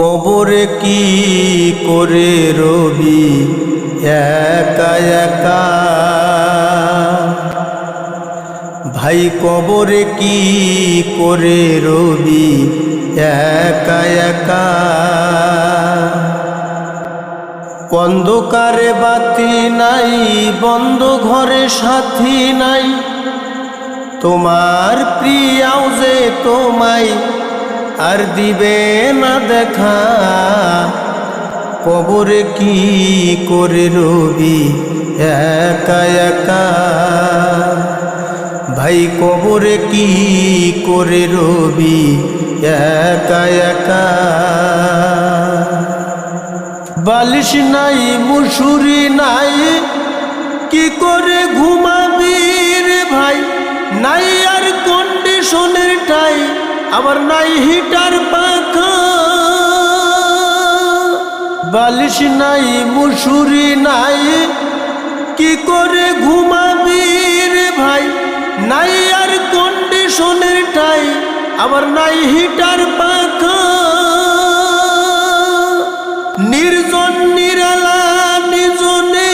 কবরে কি করে রবি? একা একা। ভাই, কবরে কি করে রবি? একা একা। অন্ধকারে বাতি নাই, বন্ধ ঘরে সাথী নাই। তোমার প্রিয়াও যে তোমায় আর দিবে না দেখা। কবরে কি করে রবি? একা একা। ভাই, কবরে কি করে রবি? একা একা। বালিশ নাই, মুসুরি নাই, কি করে ঘুমাবি রে ভাই? নাই আর কন্ডিশনের আবার নাই হিটার পাখা, বালিশ নাই, মুসুরি নাই, কি করে ঘুমাবি রে ভাই? নাই আর কন্ডিশনের ঠাই আবার নাই হিটার পাখা। নির্জন, নিরালা, নিজনে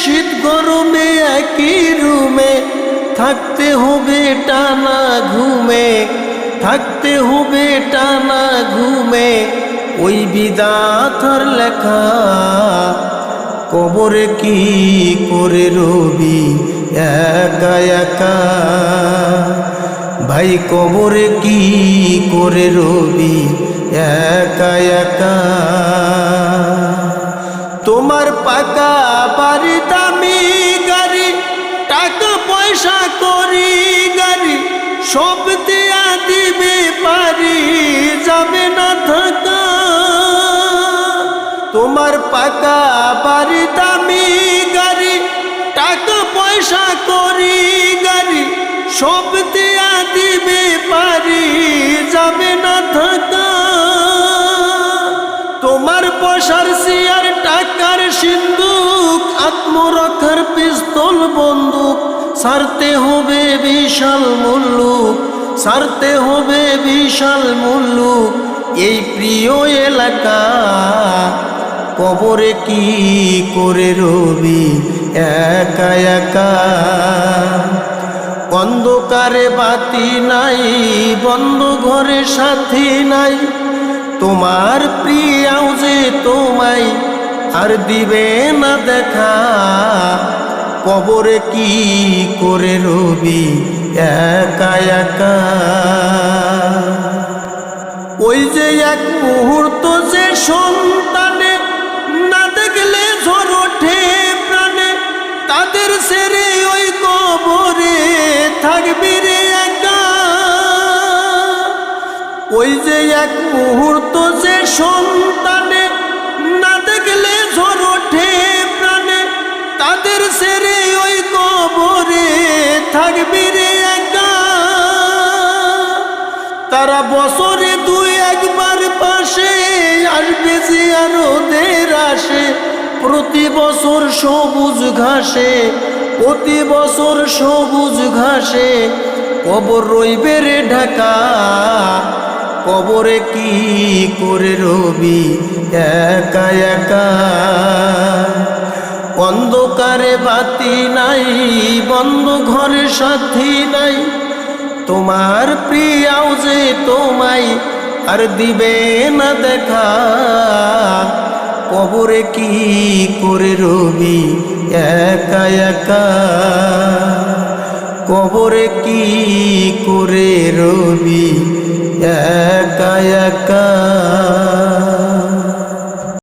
শীত গরমে, একই রুমে, থাকতে হবে টানা ঘুমে। থাকতে হবে টানা ঘুমে। ওই বিদাথার লেখা, কবরে কি করে রবি? একা একা। ভাই, কবরে কি করে রবি? একা একা। তোমার পাকা বাড়ি, দামি গাড়ি, টাকা পয়সা করি গাড়ি, সব দিবে পারি, যাবে না থাকা তোমার পাকা বাড়ি দামি গাড়ি, টাকা পয়সা করি গাড়ি, সব দেয়া দিবে পারি, যাবে না থাকা তোমার পয়সার সিয়ার টাকার সিন্ধুক আত্মরক্ষার পিস্তল, বন্দুক সারতে হবে বিশাল মূল্য সারতে হবে বিশাল মূল্য। এই প্রিয় এলাকা, কবরে কি করে রবি? একা একা। অন্ধকারে বাতি নাই, বন্ধ ঘরে সাথী নাই। তোমার প্রিয়াও যে তোমায় আর দিবে না দেখা। কবরে কি করে রবি? একা একা। ওই যে এক মুহূর্ত যে সন্তানে না দেখলে ঝড় ওঠে প্রাণে, তাদের সেরে ওই কবরে থাকবি রে একা। ওই যে এক মুহূর্ত যে সন্তানে না দেখলে ঝড় ওঠে তাদের সেরে ওই কবরে থাকবি রে একা। তারা বছরে দুই একবার পাশে আসবে যে আর ওদের আসে প্রতি বছর সবুজ ঘাসে, প্রতি বছর সবুজ ঘাসে। কবর রইবে রে ঢাকা, কবরে কি করে রবি? একা একা। অন্ধকারে বাতি নাই, বন্ধ ঘরে সাথী নাই। তোমার প্রিয়াও যে তোমায় আর দিবে না দেখা, কবরে কি করে রবি একা একা? কবরে কি করে রবি একা একা?